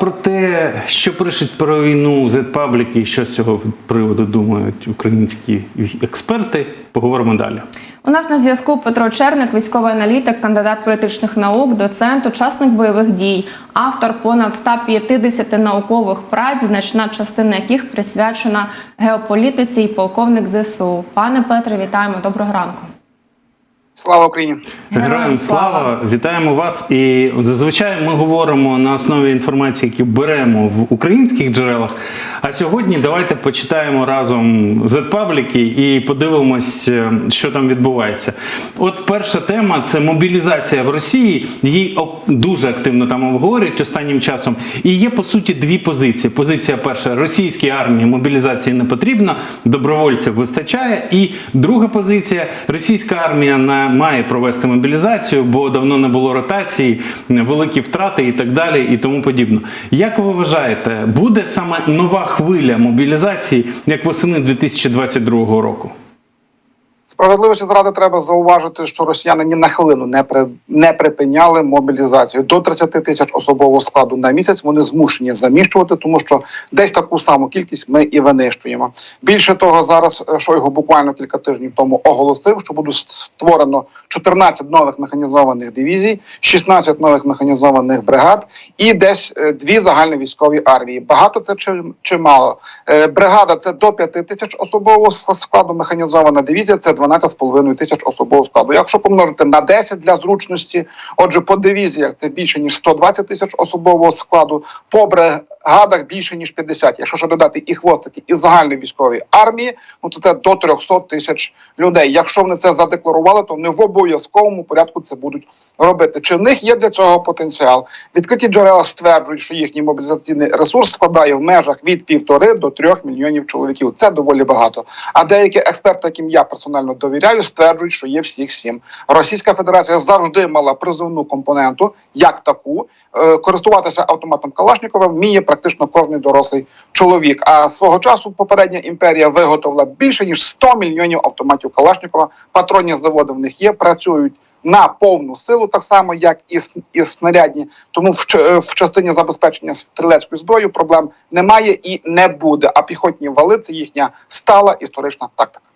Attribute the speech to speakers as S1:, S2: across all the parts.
S1: Про те, що пишуть про війну Z-пабліки що з цього приводу думають українські експерти, поговоримо далі.
S2: У нас на зв'язку Петро Черник, військовий аналітик, кандидат політичних наук, доцент, учасник бойових дій, автор понад 150 наукових праць, значна частина яких присвячена геополітиці і полковник ЗСУ. Пане Петре, вітаємо. Доброго ранку.
S3: Слава Україні!
S1: Героям слава! Вітаємо вас! І зазвичай ми говоримо на основі інформації, які беремо в українських джерелах. А сьогодні давайте почитаємо разом Z-пабліки і подивимось, е, що там відбувається. От перша тема це мобілізація в Росії. Її дуже активно там обговорюють останнім часом. І є по суті дві позиції. Позиція перша: російській армії мобілізації не потрібно, добровольців вистачає. І друга позиція: російська армія на має провести мобілізацію, бо давно не було ротації, великі втрати і так далі, і тому подібно. Як ви вважаєте, буде саме нова хвиля мобілізації, як восени 2022 року?
S3: Справедливості зради треба зауважити, що росіяни ні на хвилину не при не припиняли мобілізацію до 30 тисяч особового складу на місяць. Вони змушені заміщувати, тому що десь таку саму кількість ми і винищуємо. Більше того, зараз е, Шойгу буквально кілька тижнів тому оголосив, що буде створено 14 нових механізованих дивізій, 16 нових механізованих бригад і десь е, дві загальновійськові армії. Багато це чи, чи мало? Е, Бригада це до 5 тисяч особового складу, механізована дивізія це 12,5 тисяч особового складу. Якщо помножити на 10 для зручності, отже, по дивізіях це більше ніж 120 тисяч особового складу, по бригадах більше ніж 50. Якщо ще додати і хвостики, і загальної військової армії, ну то це до 300 тисяч людей. Якщо вони це задекларували, то вони в обов'язковому порядку це будуть робити. Чи в них є для цього потенціал? Відкриті джерела стверджують, що їхній мобілізаційний ресурс складає в межах від півтори до трьох мільйонів чоловіків. Це доволі багато. А деякі експерти, яким я персонально довіряю, стверджують, що є всіх сім. Російська Федерація завжди мала призовну компоненту, як таку. Е, Користуватися автоматом Калашникова вміє практично кожний дорослий чоловік. А свого часу попередня імперія виготовила більше ніж 100 мільйонів автоматів Калашникова. Патронні заводи в них є, працюють. На повну силу, так само як і, і снарядні, тому в, е, в частині забезпечення стрілецькою зброєю проблем немає і не буде. А піхотні вали це їхня стала історична тактика.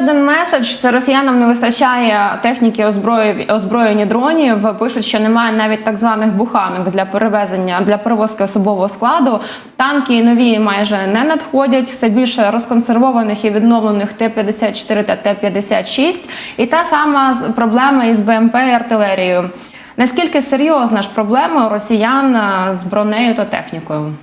S2: Один меседж: це росіянам не вистачає техніки озброєння дронів. Пишуть, що немає навіть так званих буханок для перевезення для перевозки особового складу. Танки нові майже не надходять. Все більше розконсервованих і відновлених Т-54 та Т-56. І та сама проблема із БМП і артилерією. Наскільки серйозна ж проблема росіян е, з бронею та технікою?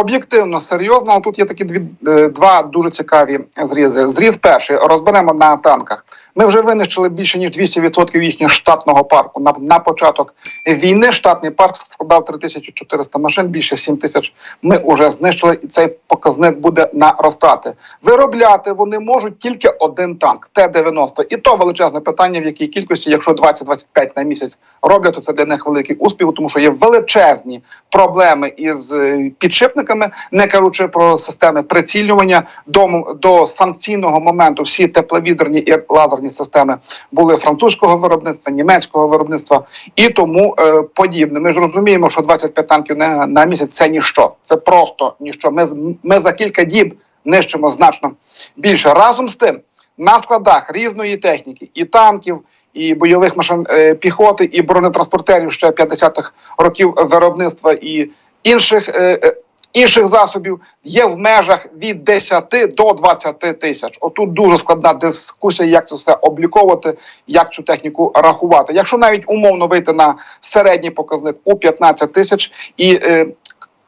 S3: Об'єктивно серйозно, але тут є такі дві е, два дуже цікаві зрізи. Зріз перший розберемо на танках. Ми вже винищили більше ніж 200% їхнього штатного парку. На, на початок війни штатний парк складав 3400 машин, більше 7 тисяч. Ми вже знищили, і цей показник буде наростати. Виробляти вони можуть тільки один танк Т-90. І то величезне питання, в якій кількості, якщо 20-25 на місяць роблять, то це для них великий успіх, тому що є величезні проблеми із е, підшипниками, не кажучи про системи прицілювання до, до санкційного моменту. Всі тепловізорні і лазерні системи були французького виробництва, німецького виробництва і тому е, подібне. Ми ж розуміємо, що 25 танків на, на місяць це ніщо, це просто ніщо. Ми ми за кілька діб нищимо значно більше. Разом з тим, на складах різної техніки і танків. І бойових машин е, піхоти, і бронетранспортерів ще 50-х років виробництва, і інших е, е, інших засобів є в межах від 10 до 20 тисяч. Отут дуже складна дискусія, як це все обліковувати, як цю техніку рахувати. Якщо навіть умовно вийти на середній показник у 15 тисяч і е,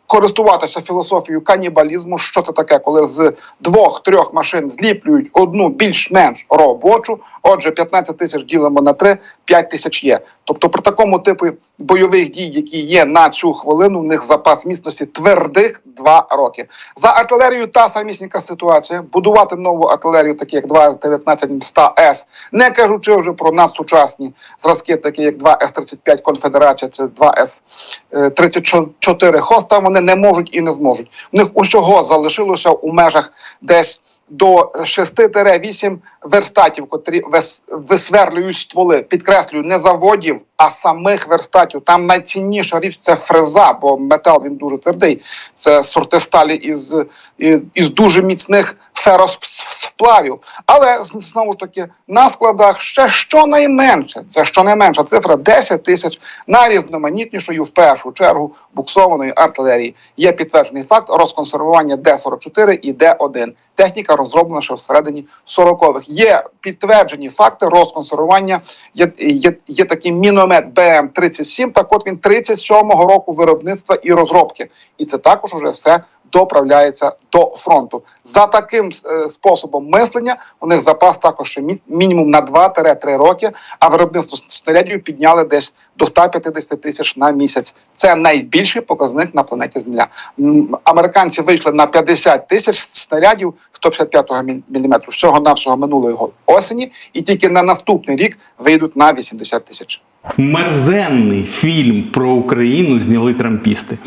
S3: користуватися філософією канібалізму. Що це таке, коли з двох-трьох машин зліплюють одну більш-менш робочу? Отже, 15 тисяч ділимо на 3, 5 тисяч є. Тобто, при такому типу бойових дій, які є на цю хвилину, в них запас міцності твердих 2 роки. За артилерією та самісінька ситуація. Будувати нову артилерію, такі як 2 С-19 100 С, не кажучи вже про надсучасні зразки, такі як 2 С-35 Конфедерація, це 2 С-34 Хоста, вони не можуть і не зможуть. В них усього залишилося у межах десь до 6-8 верстатів, котрі вис- висверлюють стволи. Підкреслюю, не заводів, а самих верстатів. Там найцінніша річ це фреза, бо метал він дуже твердий. Це сорти сталі із, із дуже міцних феросплавів. Але знову ж таки на складах ще щонайменше, це щонайменша цифра 10 тисяч найрізноманітнішої в першу чергу буксованої артилерії. Є підтверджений факт розконсервування Д-44 і Д-1. Техніка розроблена ще всередині 40-х. Є підтверджені факти розконсервування. Є, є, є такий міномет БМ-37, так от він 37-го року виробництва і розробки. І це також уже все доправляється до фронту. За таким е, способом мислення у них запас також мінімум на 2-3 роки, а виробництво снарядів підняли десь до 150 тисяч на місяць. Це найбільший показник на планеті Земля. Американці вийшли на 50 тисяч снарядів 155 мм всього навсього минулої осені, і тільки на наступний рік вийдуть на 80 тисяч.
S1: Мерзенний фільм про Україну зняли трампісти.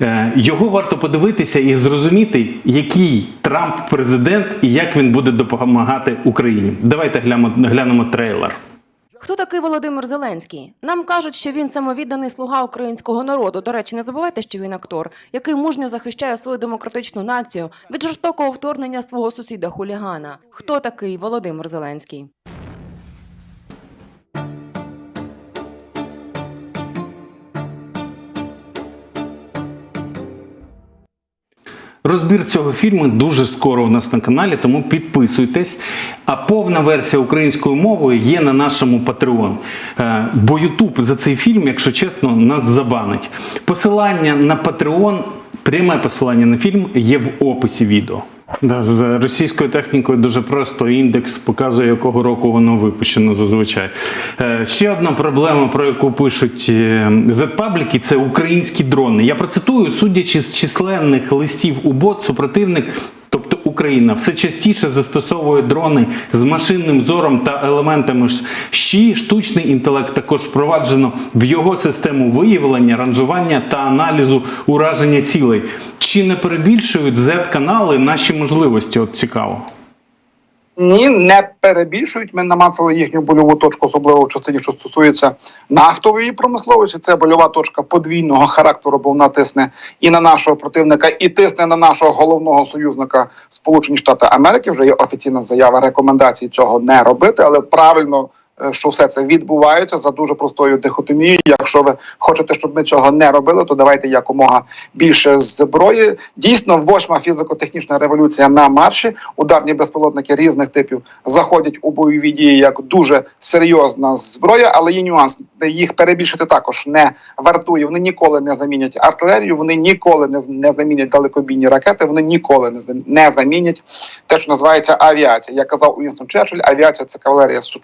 S1: Е, Його варто подивитися і зрозуміти, який Трамп президент і як він буде допомагати Україні. Давайте глянемо, глянемо трейлер.
S4: Хто такий Володимир Зеленський? Нам кажуть, що він самовідданий слуга українського народу. До речі, не забувайте, що він актор, який мужньо захищає свою демократичну націю від жорстокого вторгнення свого сусіда хулігана. Хто такий Володимир Зеленський?
S1: Розбір цього фільму дуже скоро у нас на каналі, тому підписуйтесь. А повна версія українською мовою є на нашому Patreon. Е, Бо Ютуб за цей фільм, якщо чесно, нас забанить. Посилання на Patreon, пряме посилання на фільм є в описі відео. Да, з російською технікою дуже просто індекс показує, якого року воно випущено зазвичай. Е, ще одна проблема, про яку пишуть е, Z-пабліки, це українські дрони. Я процитую, судячи з численних листів у бот, супротивник. Україна все частіше застосовує дрони з машинним зором та елементами щі. Штучний інтелект також впроваджено в його систему виявлення, ранжування та аналізу ураження цілей. Чи не перебільшують Z-канали наші можливості? От цікаво.
S3: Ні, не перебільшують. Ми намацали їхню больову точку, особливо в частині, що стосується нафтової промисловості. Це больова точка подвійного характеру, бо вона тисне і на нашого противника, і тисне на нашого головного союзника Сполучені Штати Америки. Вже є офіційна заява рекомендації цього не робити, але правильно. Е, Що все це відбувається за дуже простою дихотомією. Якщо ви хочете, щоб ми цього не робили, то давайте якомога більше зброї. Дійсно, восьма фізико-технічна революція на марші. Ударні безпілотники різних типів заходять у бойові дії як дуже серйозна зброя, але є нюанс, їх перебільшити також не вартує. Вони ніколи не замінять артилерію, вони ніколи не, не замінять далекобійні ракети, вони ніколи не, не замінять те, що називається авіація. Як казав Уінстон Черчилль, авіація це кавалерія су-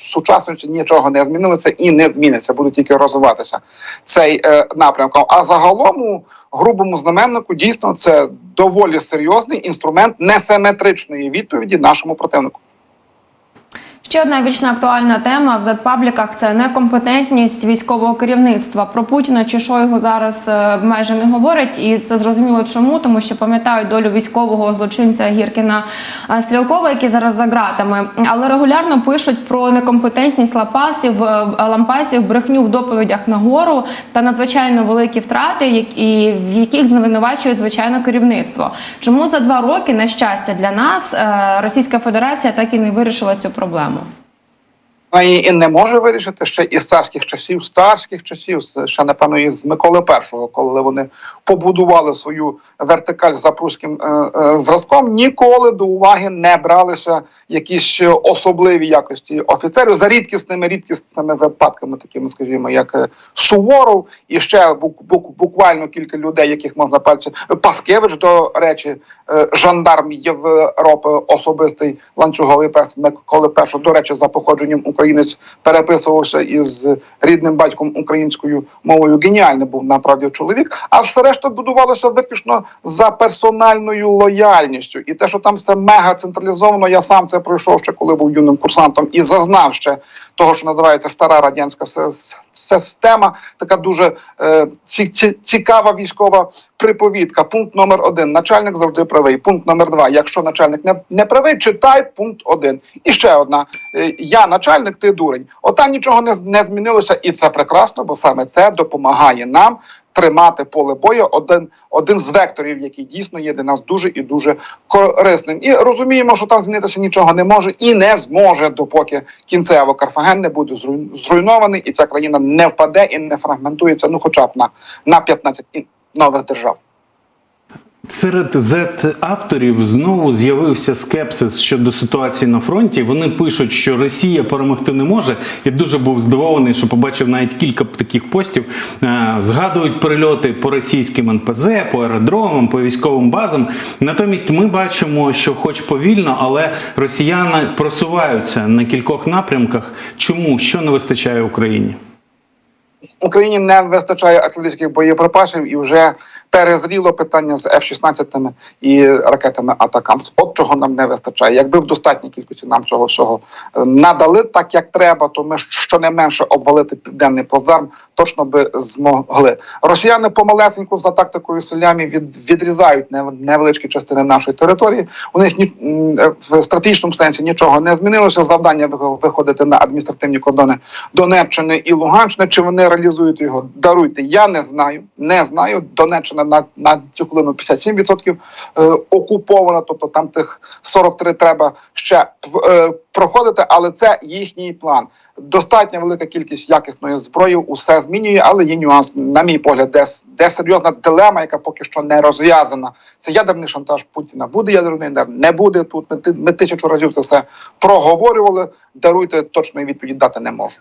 S3: сучасності, нічого не змінилося і не зміниться, буде тільки розвиватися цей е, напрямок. А загалом у грубому знаменнику дійсно це доволі серйозний інструмент несиметричної відповіді нашому противнику.
S2: Ще одна вічно актуальна тема в зетпабліках – це некомпетентність військового керівництва. Про Путіна чи Шойгу зараз е, майже не говорять, і це зрозуміло чому, тому що пам'ятають долю військового злочинця Гіркіна е, Стрілкова, який зараз за ґратами. Але регулярно пишуть про некомпетентність лапасів, е, лампасів, брехню в доповідях на гору та надзвичайно великі втрати, як- і в яких звинувачують звичайно керівництво. Чому за два роки, на щастя для нас, Російська Федерація так і не вирішила цю проблему?
S3: Вона її і не може вирішити ще із царських часів, з царських часів, з- ще напевно із Миколи І, коли вони побудували свою вертикаль за пруським е, е, зразком. Ніколи до уваги не бралися якісь особливі якості офіцерів за рідкісними рідкісними випадками, такими, скажімо, як е, Суворов, і ще бук, бук, буквально кілька людей, яких можна пальці Паскевич, до речі, е, жандарм Європи, особистий ланцюговий пес Миколи І, до речі, за походженням українець переписувався із рідним батьком українською мовою. Геніальний був направді чоловік. А все решта будувалося виключно за персональною лояльністю. І те, що там все мега централізовано, я сам це пройшов ще коли був юним курсантом і зазнав ще того, що називається стара радянська система, така дуже е, ці, ці, цікава військова приповідка. Пункт номер один. Начальник завжди правий. Пункт номер два. Якщо начальник не, не правий, читай пункт один. І ще одна. Е, я начальник, ти дурень. Отам нічого не, не змінилося, і це прекрасно, бо саме це допомагає нам тримати поле бою один, один з векторів, який дійсно є для нас дуже і дуже корисним. І розуміємо, що там змінитися нічого не може і не зможе, допоки кінцево Карфаген не буде зруй- зруйнований, і ця країна не впаде і не фрагментується, ну хоча б на, на 15 і- нових держав.
S1: Серед Z-авторів знову з'явився скепсис щодо ситуації на фронті. Вони пишуть, що Росія перемогти не може. Я дуже був здивований, що побачив навіть кілька таких постів. Е, Згадують прильоти по російським НПЗ, по аеродромам, по військовим базам. Натомість ми бачимо, що, хоч повільно, але росіяни просуваються на кількох напрямках. Чому що не вистачає Україні?
S3: Україні не вистачає артилерійських боєприпасів і вже перезріло питання з F-16 і ракетами Атакам. От чого нам не вистачає. Якби в достатній кількості нам цього всього надали так, як треба, то ми щонайменше обвалити південний плацдарм точно би змогли. Росіяни помалесеньку за тактикою селямі від, відрізають невеличкі частини нашої території. У них ні в стратегічному сенсі нічого не змінилося. Завдання вих- виходити на адміністративні кордони Донеччини і Луганщини. Чи вони реалізують його? Даруйте. Я не знаю. Не знаю. Донеччина на, на цю хвилину 57% е, окупована, тобто там тих 43 треба ще е, проходити, але це їхній план. Достатня велика кількість якісної зброї, усе змінює, але є нюанс, на мій погляд, де, де серйозна дилема, яка поки що не розв'язана. Це ядерний шантаж Путіна. Буде ядерний удар, не буде тут. Ми, ми тисячу разів це все проговорювали. Даруйте точної відповіді дати не можу.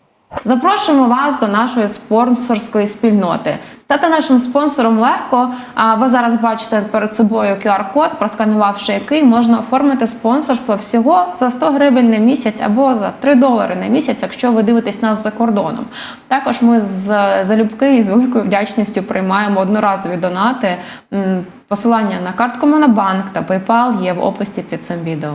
S2: Запрошуємо вас до нашої спонсорської спільноти. Стати нашим спонсором легко. А ви зараз бачите перед собою QR-код, просканувавши який можна оформити спонсорство всього за 100 гривень на місяць або за 3 долари на місяць, якщо ви дивитесь нас за кордоном. Також ми з залюбки і з великою вдячністю приймаємо одноразові донати. Посилання на картку Монобанк та PayPal є в описі під цим відео.